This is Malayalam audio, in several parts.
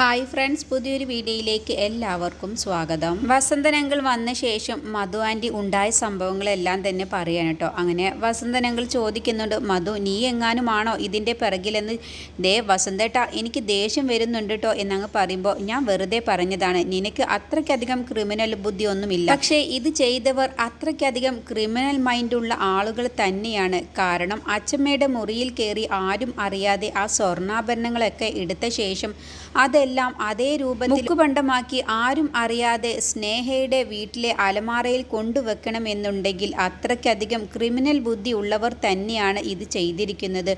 ഹായ് ഫ്രണ്ട്സ് പുതിയൊരു വീഡിയോയിലേക്ക് എല്ലാവർക്കും സ്വാഗതം. വസന്തനങ്ങൾ വന്ന ശേഷം മധു ആന്റി ഉണ്ടായ സംഭവങ്ങളെല്ലാം തന്നെ പറയാൻ കേട്ടോ അങ്ങനെ വസന്തനങ്ങൾ ചോദിക്കുന്നുണ്ട് മധു നീ എങ്ങാനുമാണോ ഇതിന്റെ പിറകിലെന്ന്? ദേ വസന്തേട്ട എനിക്ക് ദേഷ്യം വരുന്നുണ്ട് കേട്ടോ എന്നങ്ങ് പറയുമ്പോൾ ഞാൻ വെറുതെ പറഞ്ഞതാണ് നിനക്ക് അത്രയ്ക്കധികം ക്രിമിനൽ ബുദ്ധിയൊന്നുമില്ല. പക്ഷേ ഇത് ചെയ്തവർ അത്രയ്ക്കധികം ക്രിമിനൽ മൈൻഡുള്ള ആളുകൾ തന്നെയാണ്. കാരണം അച്ഛമ്മയുടെ മുറിയിൽ കയറി ആരും അറിയാതെ ആ സ്വർണാഭരണങ്ങളൊക്കെ എടുത്ത ശേഷം അതെല്ലാം അതേ രൂപത്തിൽ മുക്കുപണ്ടമാക്കി ആരും അറിയാതെ സ്നേഹയുടെ വീട്ടിലെ അലമാറയിൽ കൊണ്ടുവെക്കണമെന്നുണ്ടെങ്കിൽ അത്രയ്ക്കധികം ക്രിമിനൽ ബുദ്ധി ഉള്ളവർ തന്നെയാണ് ഇത് ചെയ്തിരിക്കുന്നത്.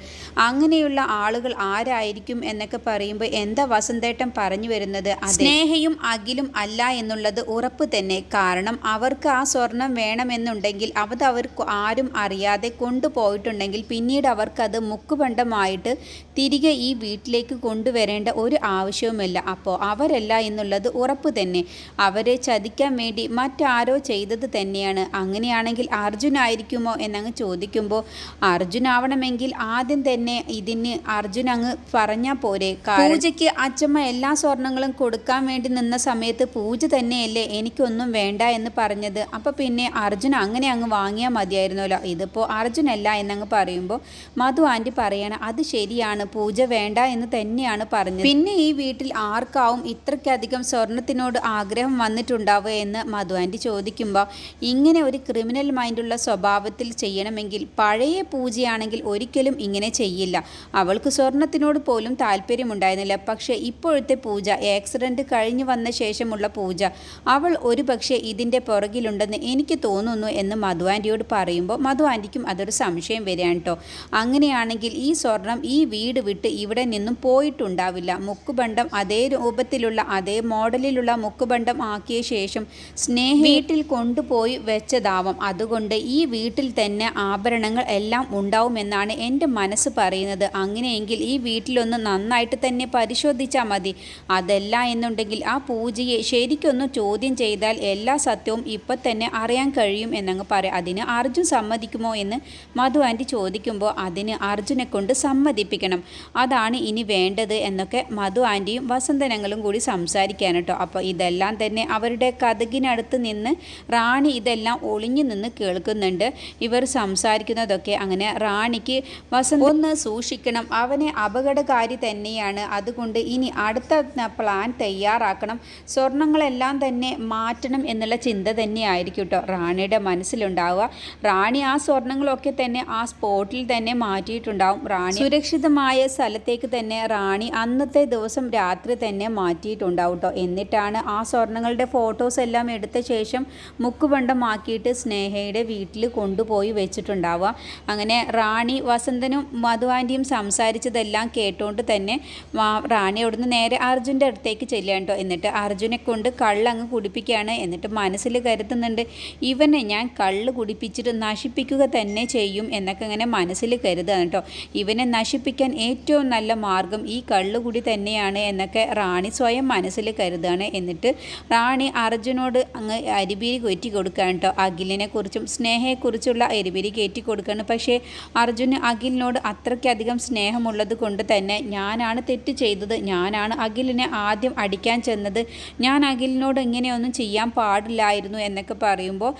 അങ്ങനെയുള്ള ആളുകൾ ആരായിരിക്കും എന്നൊക്കെ പറയുമ്പോൾ എന്താ വസന്തേട്ടൻ പറഞ്ഞു വരുന്നത്? സ്നേഹയും അഖിലും അല്ല എന്നുള്ളത് ഉറപ്പ് തന്നെ. കാരണം അവർക്ക് ആ സ്വർണം വേണമെന്നുണ്ടെങ്കിൽ അത് അവർക്ക് ആരും അറിയാതെ കൊണ്ടുപോയിട്ടുണ്ടെങ്കിൽ പിന്നീട് അവർക്കത് മുക്കുപണ്ടമായിട്ട് തിരികെ ഈ വീട്ടിലേക്ക് കൊണ്ടുവരേണ്ട ഒരു ആവശ്യവുമില്ല. അപ്പോൾ അവരല്ല എന്നുള്ളത് ഉറപ്പ് തന്നെ. അവരെ ചതിക്കാൻ വേണ്ടി മറ്റാരോ ചെയ്തത് തന്നെയാണ്. അങ്ങനെയാണെങ്കിൽ അർജുൻ ആയിരിക്കുമോ എന്നങ്ങ് ചോദിക്കുമ്പോൾ അർജുൻ ആവണമെങ്കിൽ ആദ്യം തന്നെ ഇതിന് അർജുൻ അങ്ങ് പറഞ്ഞാൽ പോരെ. പൂജയ്ക്ക് അച്ചമ്മ എല്ലാ സ്വർണങ്ങളും കൊടുക്കാൻ വേണ്ടി നിന്ന സമയത്ത് പൂജ തന്നെയല്ലേ എനിക്കൊന്നും വേണ്ട എന്ന് പറഞ്ഞത്. അപ്പോൾ പിന്നെ അർജുൻ അങ്ങനെ അങ്ങ് വാങ്ങിയാൽ മതിയായിരുന്നല്ലോ. ഇതിപ്പോൾ അർജുനല്ല എന്നങ്ങ് പറയുമ്പോൾ മധു ആന്റി പറയണം അത് ശരിയാണ്. പൂജ വേണ്ട എന്ന് തന്നെയാണ് പറഞ്ഞത്. പിന്നെ ഈ വീട്ടിൽ ആർക്കാവും ഇത്രയ്ക്കധികം സ്വർണത്തിനോട് ആഗ്രഹം വന്നിട്ടുണ്ടാവുക എന്ന് മധു ആന്റി ചോദിക്കുമ്പോൾ ഇങ്ങനെ ഒരു ക്രിമിനൽ മൈൻഡുള്ള സ്വഭാവത്തിൽ ചെയ്യണമെങ്കിൽ പഴയ പൂജയാണെങ്കിൽ ഒരിക്കലും ഇങ്ങനെ ചെയ്യില്ല. അവൾക്ക് സ്വർണത്തിനോട് പോലും താല്പര്യമുണ്ടായിരുന്നില്ല. പക്ഷേ ഇപ്പോഴത്തെ പൂജ ആക്സിഡന്റ് കഴിഞ്ഞു വന്ന ശേഷമുള്ള പൂജ അവൾ ഒരു പക്ഷേ ഇതിന്റെ പുറകിലുണ്ടെന്ന് എനിക്ക് തോന്നുന്നു എന്ന് മധു ആന്റിയോട് പറയുമ്പോൾ മധു ആന്റിക്കും അതൊരു സംശയം വരികയാണ് കേട്ടോ അങ്ങനെയാണെങ്കിൽ ഈ സ്വർണം ഈ വീട് വിട്ട് ഇവിടെ നിന്നും പോയിട്ടുണ്ടാവില്ല. മുക്കുബണ്ടം അതേ രൂപത്തിലുള്ള അതേ മോഡലിലുള്ള മുക്കുബണ്ടം ആക്കിയ ശേഷം സ്നേഹ വീട്ടിൽ കൊണ്ടുപോയി വെച്ചതാവാം. അതുകൊണ്ട് ഈ വീട്ടിൽ തന്നെ ആഭരണങ്ങൾ എല്ലാം ഉണ്ടാവുമെന്നാണ് എന്റെ മനസ്സ് പറയുന്നത്. അങ്ങനെയെങ്കിൽ ഈ വീട്ടിലൊന്ന് നന്നായിട്ട് തന്നെ പരിശോധിച്ചാൽ മതി. അതല്ല എന്നുണ്ടെങ്കിൽ ആ പൂജയെ ശരിക്കൊന്ന് ചോദ്യം ചെയ്താൽ എല്ലാ സത്യവും ഇപ്പം തന്നെ അറിയാൻ കഴിയും എന്നങ്ങ് പറയാം. അതിന് അർജുൻ സമ്മതിക്കുമോ എന്ന് മധു ആന്റി ചോദിക്കുമ്പോൾ അതിന് അർജുനെ കൊണ്ട് സമ്മതിപ്പിക്കണം. അതാണ് ഇനി വേണ്ടത് എന്നൊക്കെ മധു ആന്റിയും വസന്തനങ്ങളും കൂടി സംസാരിക്കാൻ കേട്ടോ. അപ്പോൾ ഇതെല്ലാം തന്നെ അവരുടെ കഥകിനടുത്ത് നിന്ന് റാണി ഇതെല്ലാം ഒളിഞ്ഞു നിന്ന് കേൾക്കുന്നുണ്ട്. ഇവർ സംസാരിക്കുന്നതൊക്കെ അങ്ങനെ റാണിക്ക് വസന്ത ഒന്ന് സൂക്ഷിക്കണം. അവനെ അപകടകാരി തന്നെയാണ്. അതുകൊണ്ട് ഇനി അടുത്ത പ്ലാൻ തയ്യാറാക്കണം. സ്വർണങ്ങളെല്ലാം തന്നെ മാറ്റണം എന്നുള്ള ചിന്ത തന്നെയായിരിക്കും കേട്ടോ റാണിയുടെ മനസ്സിലുണ്ടാവുക. റാണി ആ സ്വർണങ്ങളൊക്കെ തന്നെ ആ സ്പോട്ടിൽ തന്നെ മാറ്റിയിട്ടുണ്ടാവും. റാണി സുരക്ഷിതമായ സ്ഥലത്തേക്ക് തന്നെ റാണി അന്നത്തെ ദിവസം രാത്രി തന്നെ മാറ്റിയിട്ടുണ്ടാവും കേട്ടോ എന്നിട്ടാണ് ആ സ്വർണങ്ങളുടെ ഫോട്ടോസ് എല്ലാം എടുത്ത ശേഷം മുക്കുപണ്ടമാക്കിയിട്ട് സ്നേഹയുടെ വീട്ടിൽ കൊണ്ടുപോയി വെച്ചിട്ടുണ്ടാവുക. അങ്ങനെ റാണി വസന്തനും മധുവാന്റെയും സംസാരിച്ചതെല്ലാം കേട്ടുകൊണ്ട് തന്നെ റാണി അവിടുന്ന് നേരെ അർജുന്റെ അടുത്തേക്ക് ചെല്ലുകയാണ് കേട്ടോ എന്നിട്ട് അർജുനെ കൊണ്ട് കള്ളങ്ങ് കുടിപ്പിക്കുകയാണ്. എന്നിട്ട് മനസ്സിൽ കരുതുന്നുണ്ട് ഇവനെ ഞാൻ കള്ള് കുടിപ്പിച്ചിട്ട് നശിപ്പിക്കുക തന്നെ ചെയ്യും എന്നൊക്കെ ഇങ്ങനെ മനസ്സിൽ കരുതുകയാണ് കേട്ടോ ഇവനെ നശിപ്പിക്കാൻ ഏറ്റവും നല്ല മാർഗം ഈ കള്ളുകുടി തന്നെയാണ് എന്നൊക്കെ റാണി സ്വയം മനസ്സിൽ കരുതുകയാണ് എന്നിട്ട് റാണി അർജുനോട് അങ്ങ് അരിപിരി കയറ്റി കൊടുക്കുകയാണ് കേട്ടോ. അഖിലിനെ കുറിച്ചും സ്നേഹയെക്കുറിച്ചുള്ള അരിപിരി കയറ്റി കൊടുക്കുകയാണ്. പക്ഷേ അർജുന് അഖിലിനോട് അത്രയ്ക്കധികം സ്നേഹമുള്ളത് കൊണ്ട് തന്നെ ഞാനാണ് തെറ്റ് ചെയ്തത്. ഞാനാണ് അഖിലിനെ ആദ്യം അടിക്കാൻ ചെന്നത്. ഞാൻ അഖിലിനോട് ഇങ്ങനെയൊന്നും ചെയ്യാൻ പാടില്ലായിരുന്നു എന്നൊക്കെ പറയുമ്പോൾ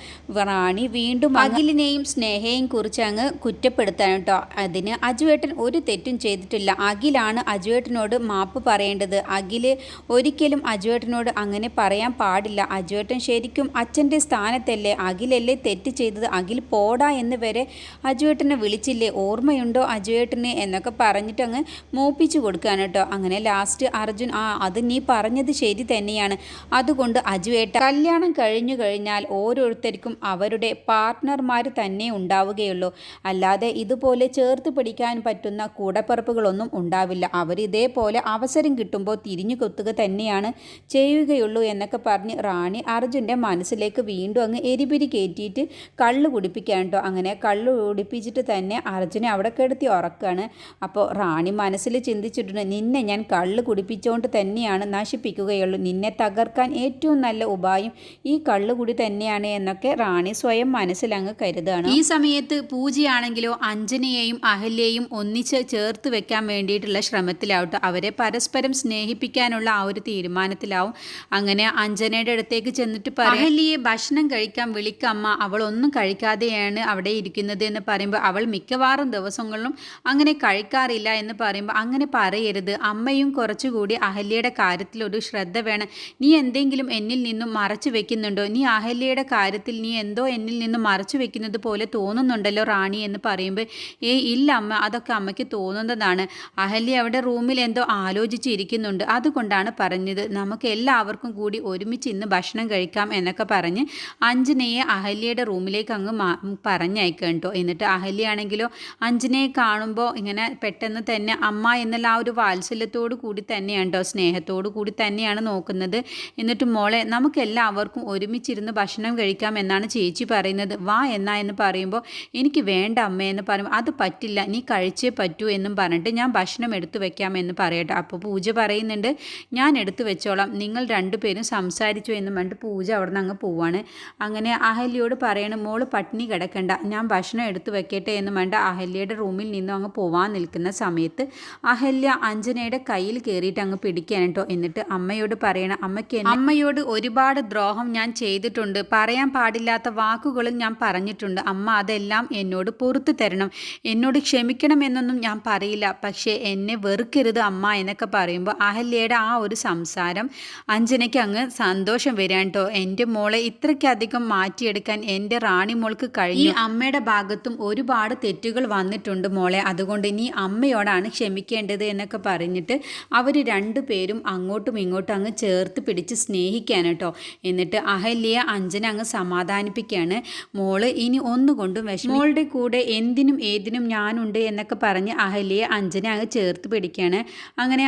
റാണി വീണ്ടും അഖിലിനെയും സ്നേഹയെയും കുറിച്ച് അങ്ങ് കുറ്റപ്പെടുത്താൻ കേട്ടോ. അതിന് അജുവേട്ടൻ ഒരു തെറ്റും ചെയ്തിട്ടില്ല. അഖിലാണ് അജുവേട്ടനോട് മാപ്പ് പറയേണ്ടത്. അഖിൽ ഒരിക്കലും അജുവേട്ടനോട് അങ്ങനെ പറയാൻ പാടില്ല. അജുവേട്ടൻ ശരിക്കും അച്ഛന്റെ സ്ഥാനത്തല്ലേ? അഖിലല്ലേ തെറ്റ് ചെയ്തത്? അഖിൽ പോടാ എന്ന് വരെ അജുവേട്ടനെ വിളിച്ചില്ലേ? ഓർമ്മയുണ്ടോ അജുവേട്ടന്? എന്നൊക്കെ പറഞ്ഞിട്ട് അങ്ങ് മൂപ്പിച്ചു കൊടുക്കുകയാണ് കേട്ടോ. അങ്ങനെ ലാസ്റ്റ് അർജുൻ ആ അത് നീ പറഞ്ഞത് ശരി തന്നെയാണ്. അതുകൊണ്ട് അജുവേട്ട കല്യാണം കഴിഞ്ഞു കഴിഞ്ഞാൽ ഓരോരുത്തർക്കും അവരുടെ പാർട്ട്ണർമാർ തന്നെ ഉണ്ടാവുകയുള്ളൂ. അല്ലാതെ ഇതുപോലെ ചേർത്ത് പിടിക്കാൻ പറ്റുന്ന കൂടപ്പറപ്പുകളൊന്നും ഉണ്ടാവില്ല. അവർ ഇതേപോലെ അവസരം കിട്ടുമ്പോൾ തിരിഞ്ഞു കൊത്തുക തന്നെയാണ് ചെയ്യുകയുള്ളൂ എന്നൊക്കെ പറഞ്ഞ് റാണി അർജുന്റെ മനസ്സിലേക്ക് വീണ്ടും അങ്ങ് എരിപിരി കയറ്റിയിട്ട് കള്ള് കുടിപ്പിക്കാൻ കേട്ടോ. അങ്ങനെ കള്ള് കുടിപ്പിച്ചിട്ട് തന്നെ അർജുനെ അവിടെ കിടത്തി ഉറക്കുകയാണ്. അപ്പോൾ റാണി മനസ്സിൽ ചിന്തിച്ചിട്ടുണ്ട് നിന്നെ ഞാൻ കള്ള് കുടിപ്പിച്ചുകൊണ്ട് തന്നെയാണ് നശിപ്പിക്കുകയുള്ളൂ. നിന്നെ തകർക്കാൻ ഏറ്റവും നല്ല ഉപായം ഈ കള്ളുകുടി തന്നെയാണ് എന്നൊക്കെ റാണി സ്വയം മനസ്സിലങ്ങ് കരുതാണ് ഈ സമയത്ത് പൂജയാണെങ്കിലോ അഞ്ജനയെയും അഹല്യയും ഒന്നിച്ച് ചേർത്ത് വെക്കാൻ വേണ്ടിയിട്ടുള്ള ശ്രമത്തിലാവട്ടെ. അവരെ പരസ്പരം പരസ്പരം സ്നേഹിപ്പിക്കാനുള്ള ആ ഒരു തീരുമാനത്തിലാവും. അങ്ങനെ അഞ്ജനയുടെ അടുത്തേക്ക് ചെന്നിട്ട് പറയും ഭക്ഷണം കഴിക്കാൻ വിളിക്കമ്മ ഒന്നും കഴിക്കാതെയാണ് അവിടെ ഇരിക്കുന്നത് എന്ന് പറയുമ്പോൾ അവൾ മിക്കവാറും ദിവസങ്ങളിലും അങ്ങനെ കഴിക്കാറില്ല എന്ന് പറയുമ്പോൾ അങ്ങനെ പറയരുത്. അമ്മയും കുറച്ചുകൂടി അഹല്യയുടെ കാര്യത്തിൽ ഒരു ശ്രദ്ധ വേണം. നീ എന്തെങ്കിലും എന്നിൽ നിന്നും മറച്ചു വെക്കുന്നുണ്ടോ? നീ അഹല്യയുടെ കാര്യത്തിൽ നീ എന്തോ എന്നിൽ നിന്നും മറച്ചു വെക്കുന്നത് പോലെ തോന്നുന്നുണ്ടല്ലോ റാണി എന്ന് പറയുമ്പോൾ ഏ ഇല്ല അമ്മ അതൊക്കെ അമ്മയ്ക്ക് തോന്നുന്നതാണ്. അഹല്യ അവിടെ റൂമിൽ എന്തോ ആലോചിച്ചിരിക്കുന്നുണ്ട് അതുകൊണ്ടാണ് പറഞ്ഞത് നമുക്ക് എല്ലാവർക്കും കൂടി ഒരുമിച്ച് ഇന്ന് ഭക്ഷണം കഴിക്കാം എന്നൊക്കെ പറഞ്ഞ് അഞ്ജനയെ അഹല്യയുടെ റൂമിലേക്ക് അങ്ങ് മാ പറഞ്ഞയക്കുക കേട്ടോ. എന്നിട്ട് അഹല്യാണെങ്കിലോ അഞ്ജനയെ കാണുമ്പോൾ ഇങ്ങനെ പെട്ടെന്ന് തന്നെ അമ്മ എന്നുള്ള ആ ഒരു വാത്സല്യത്തോടു കൂടി തന്നെയാണ് കേട്ടോ സ്നേഹത്തോടു കൂടി തന്നെയാണ് നോക്കുന്നത്. എന്നിട്ട് മോളെ നമുക്ക് എല്ലാവർക്കും ഒരുമിച്ചിരുന്ന് ഭക്ഷണം കഴിക്കാം എന്നാണ് ചേച്ചി പറയുന്നത്. വാ എന്നാ എന്ന് പറയുമ്പോൾ എനിക്ക് വേണ്ട അമ്മ എന്ന് പറയുമ്പോൾ അത് പറ്റില്ല നീ കഴിച്ചേ പറ്റൂ എന്നും പറഞ്ഞിട്ട് ഞാൻ ഭക്ഷണം എടുത്തു വെക്കാം എന്ന് പറയട്ടെ. അപ്പോൾ പൂജ പറയുന്നുണ്ട് ഞാൻ എടുത്തു വെച്ചോളാം. നിങ്ങൾ രണ്ടുപേരും സംസാരിച്ചു എന്നും പറഞ്ഞിട്ട് പൂജ അവിടെ അങ്ങ് പോവാണ്. അങ്ങനെ അഹല്യയോട് പറയണം മോൾ പട്ടിണി കിടക്കണ്ട. ഞാൻ ഭക്ഷണം എടുത്തു വെക്കട്ടെ എന്ന് വേണ്ട അഹല്യയുടെ റൂമിൽ നിന്നും അങ്ങ് പോവാൻ നിൽക്കുന്ന സമയത്ത് അഹല്യ അഞ്ജനയുടെ കയ്യിൽ കയറിയിട്ട് അങ്ങ് പിടിക്കാൻ എന്നിട്ട് അമ്മയോട് പറയണം അമ്മയ്ക്ക് അമ്മയോട് ഒരുപാട് ദ്രോഹം ഞാൻ ചെയ്തിട്ടുണ്ട്. പറയാൻ പാടില്ലാത്ത വാക്കുകളും ഞാൻ പറഞ്ഞിട്ടുണ്ട്. അമ്മ അതെല്ലാം എന്നോട് പുറത്തു തരണം. എന്നോട് ക്ഷമിക്കണം എന്നൊന്നും ഞാൻ പറയില്ല. പക്ഷേ എന്നെ വെറുക്കരുത് അമ്മ എന്നൊക്കെ പറയുമ്പോൾ അഹല്യയുടെ ആ ഒരു സംസാരം അഞ്ജനയ്ക്ക് അങ്ങ് സന്തോഷം വരാൻ കേട്ടോ എന്റെ മോളെ ഇത്രയ്ക്കധികം മാറ്റിയെടുക്കാൻ എന്റെ റാണി മോൾക്ക് കഴിഞ്ഞു. ഈ അമ്മയുടെ ഭാഗത്തും ഒരുപാട് തെറ്റുകൾ വന്നിട്ടുണ്ട് മോളെ. അതുകൊണ്ട് നീ അമ്മയോടാണ് ക്ഷമിക്കേണ്ടത് എന്നൊക്കെ പറഞ്ഞിട്ട് അവർ രണ്ടു പേരും അങ്ങോട്ടും ഇങ്ങോട്ടും അങ്ങ് ചേർത്ത് പിടിച്ച് സ്നേഹിക്കാൻ കേട്ടോ എന്നിട്ട് അഹല്യയെ അഞ്ജന അങ്ങ് സമാധാനിപ്പിക്കുകയാണ് മോൾ ഇനി ഒന്നുകൊണ്ടും വിഷമം മോളുടെ കൂടെ എന്തിനും ഏതിനും ഞാനുണ്ട് എന്നൊക്കെ പറഞ്ഞ് അഹല്യയെ അഞ്ജന അങ്ങ് ചേർത്ത് പിടിക്കുകയാണ് അങ്ങനെ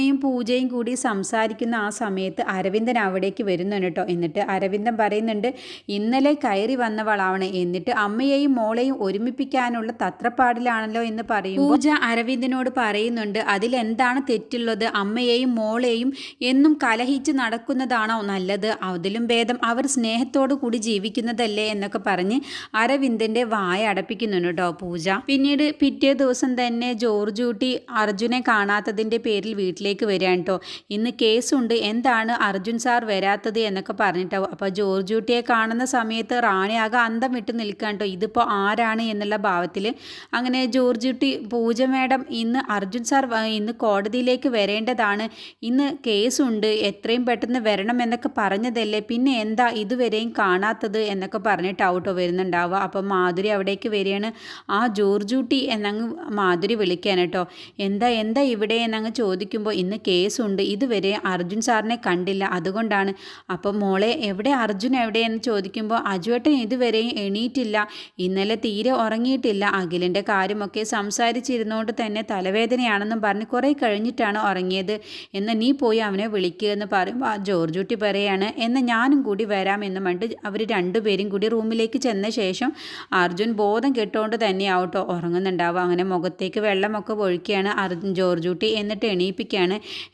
അഞ്ജനയും പൂജയും കൂടി സംസാരിക്കുന്ന ആ സമയത്ത് അരവിന്ദൻ അവിടേക്ക് വരുന്നുണ്ട് കേട്ടോ. എന്നിട്ട് അരവിന്ദൻ പറയുന്നുണ്ട് ഇന്നലെ കയറി വന്നവളാണ് എന്നിട്ട് അമ്മയെയും മോളെയും ഒരുമിപ്പിക്കാനുള്ള തത്രപ്പാടിലാണല്ലോ എന്ന് പറയും പൂജ അരവിന്ദനോട് പറയുന്നുണ്ട് അതിലെന്താണ് തെറ്റുള്ളത്? അമ്മയെയും മോളെയും എന്നും കലഹിച്ച് നടക്കുന്നതാണോ നല്ലത്? അതിലും ഭേദം അവർ സ്നേഹത്തോടു കൂടി ജീവിക്കുന്നതല്ലേ? എന്നൊക്കെ പറഞ്ഞ് അരവിന്ദന്റെ വായ അടപ്പിക്കുന്നുണ്ട് കേട്ടോ പൂജ. പിന്നീട് പിറ്റേ ദിവസം തന്നെ ജോർജ് ഊട്ടി അർജുനെ കാണാത്തതിന്റെ പേരിൽ വീട്ടിലേക്ക് വരികയാണ് കേട്ടോ. ഇന്ന് കേസുണ്ട്. എന്താണ് അർജുൻ സാർ വരാത്തത് എന്നൊക്കെ പറഞ്ഞിട്ടാവും. അപ്പോൾ ജോർജ് ഊട്ടിയെ കാണുന്ന സമയത്ത് റാണി ആകെ അന്തം വിട്ട് നിൽക്കാൻ കേട്ടോ. ഇതിപ്പോൾ ആരാണ് എന്നുള്ള ഭാവത്തിൽ അങ്ങനെ ജോർജ് ഊട്ടി പൂജ മേഡം ഇന്ന് അർജുൻ സാർ ഇന്ന് കോടതിയിലേക്ക് വരേണ്ടതാണ്. ഇന്ന് കേസുണ്ട്. എത്രയും പെട്ടെന്ന് വരണം എന്നൊക്കെ പറഞ്ഞതല്ലേ. പിന്നെ എന്താ ഇതുവരെയും കാണാത്തത് എന്നൊക്കെ പറഞ്ഞിട്ട് ഔട്ടോ വരുന്നുണ്ടാവുക. അപ്പോൾ മാധുരി അവിടേക്ക് വരികയാണ്. ആ ജോർജ് ഊട്ടി എന്നങ്ങ് മാധുരി വിളിക്കാൻ കേട്ടോ. എന്താ എന്താ ഇവിടെ എന്നങ്ങ് ചോദിക്കുമ്പോൾ ഇന്ന് കേസുണ്ട്. ഇതുവരെ അർജുൻ സാറിനെ കണ്ടില്ല. അതുകൊണ്ടാണ്. അപ്പോൾ മോളെ എവിടെ അർജുൻ എവിടെയെന്ന് ചോദിക്കുമ്പോൾ അജുവേട്ടൻ ഇതുവരെയും എണീറ്റില്ല. ഇന്നലെ തീരെ ഉറങ്ങിയിട്ടില്ല. അഖിലിന്റെ കാര്യമൊക്കെ സംസാരിച്ചിരുന്നുകൊണ്ട് തന്നെ തലവേദനയാണെന്നും പറഞ്ഞ് കുറേ കഴിഞ്ഞിട്ടാണ് ഉറങ്ങിയത്. എന്ന് നീ പോയി അവനെ വിളിക്കുക എന്ന് പറയുമ്പോൾ ആ ജോർജ് കുട്ടി പറയാണ്. എന്നാൽ ഞാനും കൂടി വരാം എന്ന് പറഞ്ഞിട്ട് അവർ രണ്ടുപേരും കൂടി റൂമിലേക്ക് ചെന്ന ശേഷം അർജുൻ ബോധം കെട്ടുകൊണ്ട് തന്നെയാവട്ടോ ഉറങ്ങുന്നുണ്ടാവുക അങ്ങനെ മുഖത്തേക്ക് വെള്ളമൊക്കെ ഒഴിക്കുകയാണ് അർജുൻ ജോർജ് കുട്ടി എന്നിട്ട് എണീപ്പിക്കുകയാണ്.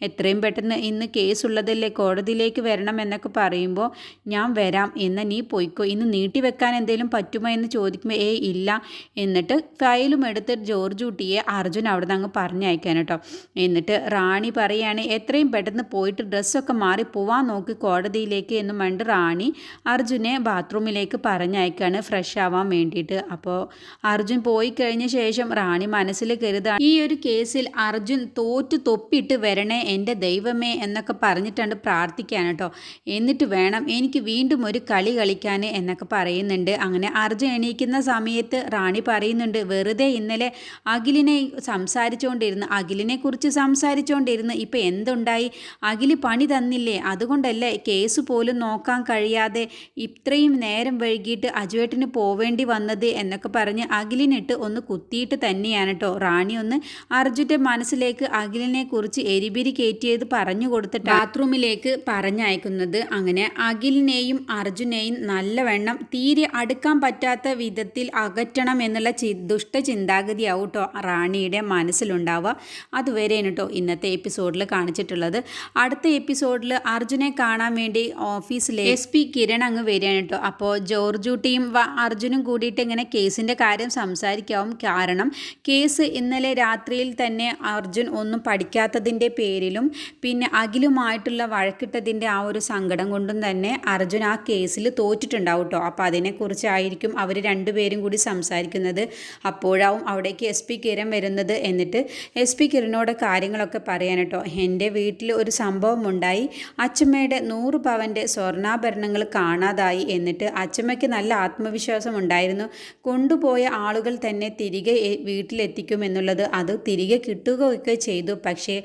എത്രയും പെട്ടെന്ന് ഇന്ന് കേസുള്ളതല്ലേ കോടതിയിലേക്ക് വരണം എന്നൊക്കെ പറയുമ്പോൾ ഞാൻ വരാം എന്ന് നീ പോയിക്കോ ഇന്ന് നീട്ടി വെക്കാൻ എന്തെങ്കിലും പറ്റുമോ എന്ന് ചോദിക്കുമ്പോൾ ഏ ഇല്ല എന്നിട്ട് ഫയലും എടുത്ത് ജോർജ് കുട്ടിയെ അർജുൻ അവിടെ നിന്ന് അങ്ങ് പറഞ്ഞയക്കാൻ കേട്ടോ. എന്നിട്ട് റാണി പറയുകയാണ് എത്രയും പെട്ടെന്ന് പോയിട്ട് ഡ്രസ്സൊക്കെ മാറി പോവാൻ നോക്കി കോടതിയിലേക്ക് എന്ന് മണ്ട് റാണി അർജുനെ ബാത്റൂമിലേക്ക് പറഞ്ഞയക്കാണ് ഫ്രഷ് ആവാൻ വേണ്ടിയിട്ട്. അപ്പോൾ അർജുൻ പോയി കഴിഞ്ഞ ശേഷം റാണി മനസ്സിൽ കരുതാണ് ഈ ഒരു കേസിൽ അർജുൻ തോറ്റു തൊപ്പിട്ട് വരണേ എന്റെ ദൈവമേ എന്നൊക്കെ പറഞ്ഞിട്ടുണ്ട് പ്രാർത്ഥിക്കാൻ കേട്ടോ എന്നിട്ട് വേണം എനിക്ക് വീണ്ടും ഒരു കളി കളിക്കാൻ എന്നൊക്കെ പറയുന്നുണ്ട്. അങ്ങനെ അർജുൻ എണീക്കുന്ന സമയത്ത് റാണി പറയുന്നുണ്ട് വെറുതെ ഇന്നലെ അഖിലിനെ സംസാരിച്ചുകൊണ്ടിരുന്നു അഖിലിനെ കുറിച്ച് സംസാരിച്ചുകൊണ്ടിരുന്നു ഇപ്പം എന്തുണ്ടായി? അഖിൽ പണി തന്നില്ലേ? അതുകൊണ്ടല്ലേ കേസ് പോലും നോക്കാൻ കഴിയാതെ ഇത്രയും നേരം വൈകിട്ട് അജുവേട്ടിന് പോവേണ്ടി വന്നത് എന്നൊക്കെ പറഞ്ഞ് അഖിലിനിട്ട് ഒന്ന് കുത്തിയിട്ട് തന്നെയാണ് കേട്ടോ റാണി ഒന്ന് അർജുന്റെ മനസ്സിലേക്ക് അഖിലിനെ കുറിച്ച് എരിപിരി കയറ്റിയത് പറഞ്ഞു കൊടുത്തിട്ട് ബാത്റൂമിലേക്ക് പറഞ്ഞയക്കുന്നത് അങ്ങനെ അഖിലിനെയും അർജുനെയും നല്ലവണ്ണം തീരെ അടുക്കാൻ പറ്റാത്ത വിധത്തിൽ അകറ്റണം എന്നുള്ള ചി ദുഷ്ട ചിന്താഗതിയാവും കേട്ടോ റാണിയുടെ മനസ്സിലുണ്ടാവുക. അതുവരെയാണ് കേട്ടോ ഇന്നത്തെ എപ്പിസോഡിൽ കാണിച്ചിട്ടുള്ളത്. അടുത്ത എപ്പിസോഡിൽ അർജുനെ കാണാൻ വേണ്ടി ഓഫീസിലെ എസ് പി കിരൺ അങ്ങ് വരികയാണ് കേട്ടോ അപ്പോൾ ജോർജൂട്ടിയും അർജുനും കൂടിയിട്ട് ഇങ്ങനെ കേസിന്റെ കാര്യം സംസാരിക്കാവും. കാരണം കേസ് ഇന്നലെ രാത്രിയിൽ തന്നെ അർജുൻ ഒന്നും പഠിക്കാതെ കിട്ടാത്തതിന്റെ പേരിലും പിന്നെ അഖിലുമായിട്ടുള്ള വഴക്കിട്ടതിന്റെ ആ ഒരു സങ്കടം കൊണ്ടും തന്നെ അർജുൻ ആ കേസിൽ തോറ്റിട്ടുണ്ടാവും കേട്ടോ. അപ്പോൾ അതിനെക്കുറിച്ചായിരിക്കും അവർ രണ്ടുപേരും കൂടി സംസാരിക്കുന്നത്. അപ്പോഴാവും അവിടേക്ക് എസ് പി കിരൺ വരുന്നത് എന്നിട്ട് എസ് പി കിരണിനോട് കാര്യങ്ങളൊക്കെ പറയാൻ കേട്ടോ. എന്റെ വീട്ടിൽ ഒരു സംഭവം ഉണ്ടായി. അച്ചമ്മയുടെ നൂറ് പവന്റെ സ്വർണാഭരണങ്ങൾ കാണാതായി എന്നിട്ട് അച്ചമ്മയ്ക്ക് നല്ല ആത്മവിശ്വാസം ഉണ്ടായിരുന്നു. കൊണ്ടുപോയ ആളുകൾ തന്നെ തിരികെ വീട്ടിലെത്തിക്കും വീട്ടിലെത്തിക്കുമെന്നുള്ളത് അത് തിരികെ കിട്ടുകയൊക്കെ ചെയ്തു. പക്ഷേ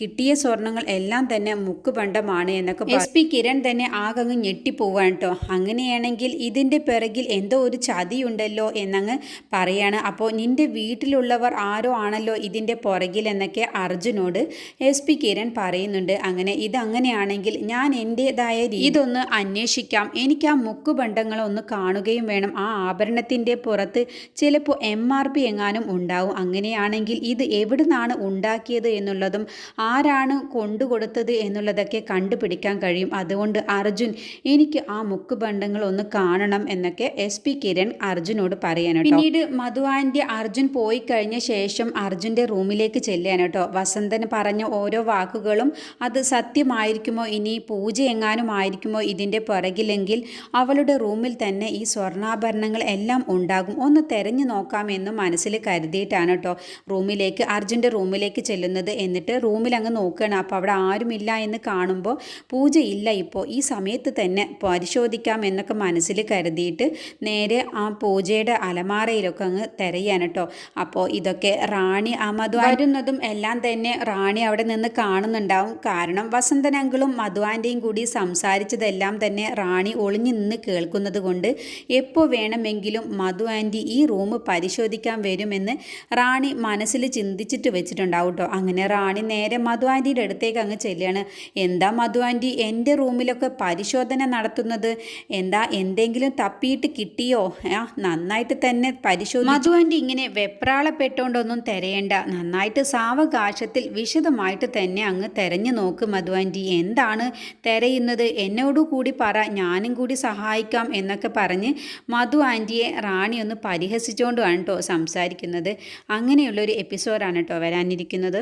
കിട്ടിയ സ്വർണങ്ങൾ എല്ലാം തന്നെ മുക്കുപണ്ടമാണ് എന്നൊക്കെ എസ് പി കിരൺ തന്നെ ആകങ്ങ് ഞെട്ടിപ്പോവാണ് കേട്ടോ. അങ്ങനെയാണെങ്കിൽ ഇതിന്റെ പിറകിൽ എന്തോ ഒരു ചതിയുണ്ടല്ലോ എന്നങ്ങ് പറയാണ്. അപ്പോൾ നിന്റെ വീട്ടിലുള്ളവർ ആരോ ആണല്ലോ ഇതിന്റെ പുറകിൽ എന്നൊക്കെ അർജുനോട് എസ് പി കിരൺ പറയുന്നുണ്ട്. അങ്ങനെ ഇതങ്ങനെയാണെങ്കിൽ ഞാൻ എന്റേതായ ഇതൊന്ന് അന്വേഷിക്കാം. എനിക്ക് ആ മുക്കുപണ്ടങ്ങളൊന്ന് കാണുകയും വേണം. ആ ആഭരണത്തിന്റെ പുറത്ത് ചിലപ്പോൾ എം ആർ പി എങ്ങാനും ഉണ്ടാവും. അങ്ങനെയാണെങ്കിൽ ഇത് എവിടുന്നാണ് ഉണ്ടാക്കിയത് എന്നുള്ളതും ആരാണ് കൊണ്ടുകൊടുത്തത് എന്നുള്ളതൊക്കെ കണ്ടുപിടിക്കാൻ കഴിയും. അതുകൊണ്ട് അർജുൻ എനിക്ക് ആ മുക്കുബണ്ടങ്ങൾ ഒന്ന് കാണണം എന്നൊക്കെ എസ് പി കിരൺ അർജുനോട് പറയാനോ പിന്നീട് മധുവാന്റെ അർജുൻ പോയി കഴിഞ്ഞ ശേഷം അർജുന്റെ റൂമിലേക്ക് ചെല്ലുകയാണ് കേട്ടോ. വസന്തൻ പറഞ്ഞ ഓരോ വാക്കുകളും അത് സത്യമായിരിക്കുമോ? ഇനി പൂജ എങ്ങാനും ആയിരിക്കുമോ ഇതിന്റെ പുറകിലെങ്കിൽ അവളുടെ റൂമിൽ തന്നെ ഈ സ്വർണാഭരണങ്ങൾ എല്ലാം ഉണ്ടാകും. ഒന്ന് തെരഞ്ഞു നോക്കാമെന്ന് മനസ്സിൽ കരുതിയിട്ടാണ് കേട്ടോ റൂമിലേക്ക് അർജുന്റെ റൂമിലേക്ക് ചെല്ലുന്നത്. എന്നിട്ട് റൂമിൽ അങ്ങ് നോക്കുകയാണ് അപ്പോൾ അവിടെ ആരുമില്ല എന്ന് കാണുമ്പോൾ പൂജ ഇല്ല ഇപ്പോൾ. ഈ സമയത്ത് തന്നെ പരിശോധിക്കാം എന്നൊക്കെ മനസ്സിൽ കരുതിയിട്ട് നേരെ ആ പൂജയുടെ അലമാറയിലൊക്കെ അങ്ങ് തിരയാണ് കേട്ടോ. അപ്പോൾ ഇതൊക്കെ റാണി ആ വരുന്നതും എല്ലാം തന്നെ റാണി അവിടെ നിന്ന് കാണുന്നുണ്ടാവും. കാരണം വസന്തനങ്കിളും മധുവാന്റെയും കൂടി സംസാരിച്ചതെല്ലാം തന്നെ റാണി ഒളിഞ്ഞു നിന്ന് കേൾക്കുന്നത് കൊണ്ട് എപ്പോൾ വേണമെങ്കിലും മധു ഈ റൂം പരിശോധിക്കാൻ വരുമെന്ന് റാണി മനസ്സിൽ ചിന്തിച്ചിട്ട് വെച്ചിട്ടുണ്ടാവും കേട്ടോ. അങ്ങനെ റാണി നേരെ മധു ആന്റിയുടെ അടുത്തേക്ക് അങ്ങ് ചെല്ലുകയാണ്. എന്താ മധു ആന്റി എന്റെ റൂമിലൊക്കെ പരിശോധന നടത്തുന്നത്? എന്താ എന്തെങ്കിലും തപ്പിയിട്ട് കിട്ടിയോ? ആ നന്നായിട്ട് തന്നെ പരിശോധന മധു ആന്റി ഇങ്ങനെ വെപ്രാളപ്പെട്ടുകൊണ്ടൊന്നും തിരയേണ്ട. നന്നായിട്ട് സാവകാശത്തിൽ വിശദമായിട്ട് തന്നെ അങ്ങ് തിരഞ്ഞു നോക്ക് മധു ആന്റി എന്താണ് തിരയുന്നത്? എന്നോടു കൂടി പറ ഞാനും കൂടി സഹായിക്കാം എന്നൊക്കെ പറഞ്ഞ് മധു ആന്റിയെ റാണി ഒന്ന് പരിഹസിച്ചുകൊണ്ടുമാണ് കേട്ടോ സംസാരിക്കുന്നത്. അങ്ങനെയുള്ളൊരു എപ്പിസോഡാണ് കേട്ടോ വരാനിരിക്കുന്നത്.